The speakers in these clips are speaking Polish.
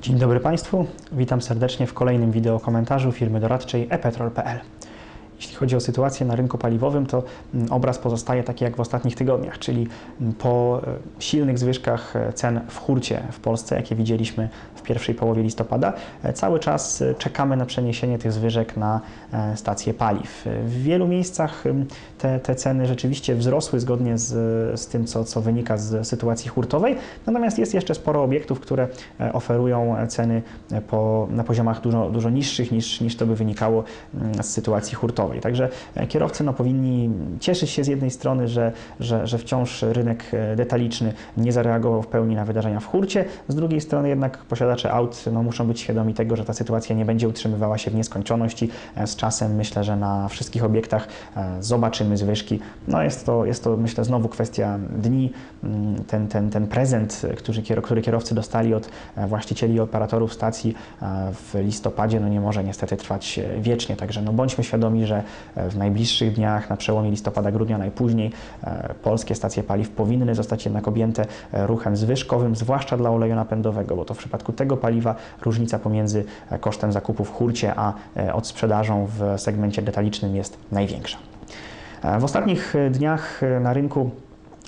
Dzień dobry Państwu, witam serdecznie w kolejnym wideo komentarzu firmy doradczej epetrol.pl. Chodzi o sytuację na rynku paliwowym, to mm, obraz pozostaje taki jak w ostatnich tygodniach, czyli mm, po e, silnych zwyżkach e, cen w hurcie w Polsce, jakie widzieliśmy w pierwszej połowie listopada, e, cały czas czekamy na przeniesienie tych zwyżek na stacje paliw. W wielu miejscach em, te, te ceny rzeczywiście wzrosły zgodnie z, z tym, co, co wynika z sytuacji hurtowej, natomiast jest jeszcze sporo obiektów, które oferują ceny po, na poziomach dużo, dużo niższych niż, niż to by wynikało mm, z sytuacji hurtowej. Także e, kierowcy no, powinni cieszyć się z jednej strony, że, że, że wciąż rynek e, detaliczny nie zareagował w pełni na wydarzenia w hurcie, z drugiej strony jednak posiadacze aut no, muszą być świadomi tego, że ta sytuacja nie będzie utrzymywała się w nieskończoność i e, z czasem myślę, że na wszystkich obiektach zobaczymy zwyżki. No jest to, jest to myślę znowu kwestia dni. Mm, Ten, ten, ten prezent, który, który kierowcy dostali od właścicieli i operatorów stacji w listopadzie, no nie może niestety trwać wiecznie, także no bądźmy świadomi, że w najbliższych dniach, na przełomie listopada, grudnia najpóźniej, e, polskie stacje paliw powinny zostać jednak objęte e, ruchem zwyżkowym, zwłaszcza dla oleju napędowego, bo to w przypadku tego paliwa różnica pomiędzy e, kosztem zakupu w hurcie, a e, odsprzedażą w segmencie detalicznym jest największa. E, W ostatnich e, dniach e, na rynku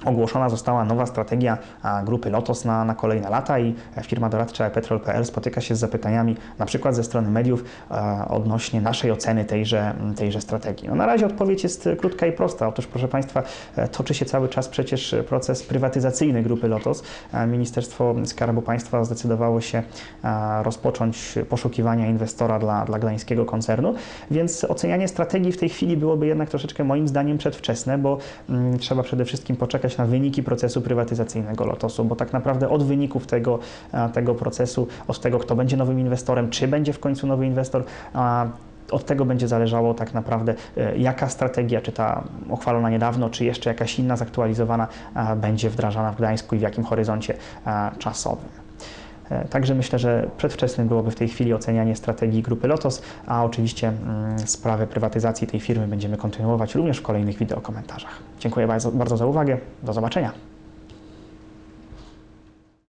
ogłoszona została nowa strategia grupy Lotos na, na kolejne lata i e, firma doradcza Petrol.pl spotyka się z zapytaniami na przykład ze strony mediów e, odnośnie naszej oceny tejże, tejże strategii. No, na razie odpowiedź jest e, krótka i prosta. Otóż proszę Państwa, e, toczy się cały czas przecież proces prywatyzacyjny grupy Lotos. E, Ministerstwo Skarbu Państwa zdecydowało się e, rozpocząć poszukiwania inwestora dla, dla gdańskiego koncernu, więc ocenianie strategii w tej chwili byłoby jednak troszeczkę moim zdaniem przedwczesne, bo mm, trzeba przede wszystkim poczekać na wyniki procesu prywatyzacyjnego Lotosu, bo tak naprawdę od wyników tego, e, tego procesu, od tego, kto będzie nowym inwestorem, czy będzie w końcu nowy inwestor, od tego będzie zależało tak naprawdę, e, jaka strategia, czy ta uchwalona niedawno, czy jeszcze jakaś inna zaktualizowana, e, będzie wdrażana w Gdańsku i w jakim horyzoncie czasowym. E, Także myślę, że przedwczesnym byłoby w tej chwili ocenianie strategii grupy Lotos, a oczywiście mm, sprawę prywatyzacji tej firmy będziemy kontynuować również w kolejnych wideokomentarzach. Dziękuję bardzo, bardzo za uwagę. Do zobaczenia.